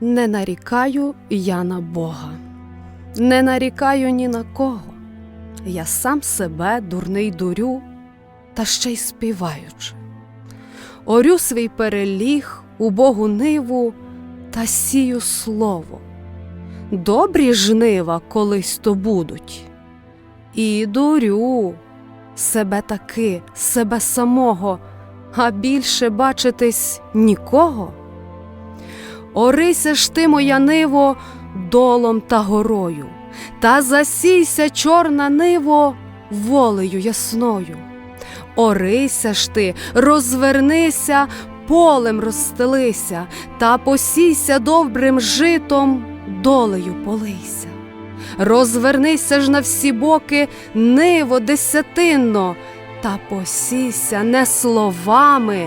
Не нарікаю я на Бога, не нарікаю ні на кого. Я сам себе дурний дурю, та ще й співаючи. Орю свій переліг у Богу ниву та сію слово. Добрі жнива колись то будуть. І дурю себе таки, себе самого, а більше бачитись нікого. Орися ж ти, моя ниво, долом та горою, та засійся, чорна ниво, волею ясною. Орися ж ти, розвернися, полем розстелися, та посійся добрим житом, долею полийся. Розвернися ж на всі боки, ниво десятинно, та посійся не словами,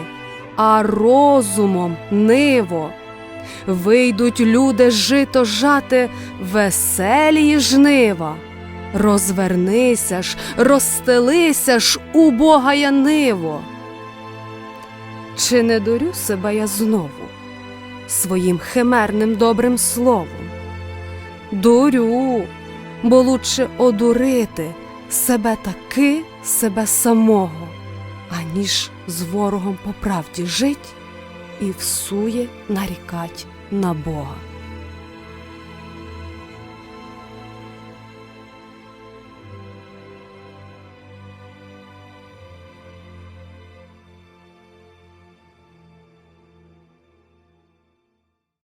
а розумом ниво. Вийдуть люди жито жати, веселі жнива. Розвернися ж, розстелися ж, убогая ниво. Чи не дурю себе я знову своїм химерним добрим словом? Дурю, бо лучше одурити себе таки, себе самого, аніж з ворогом по правді жить і всує нарікать на Бога.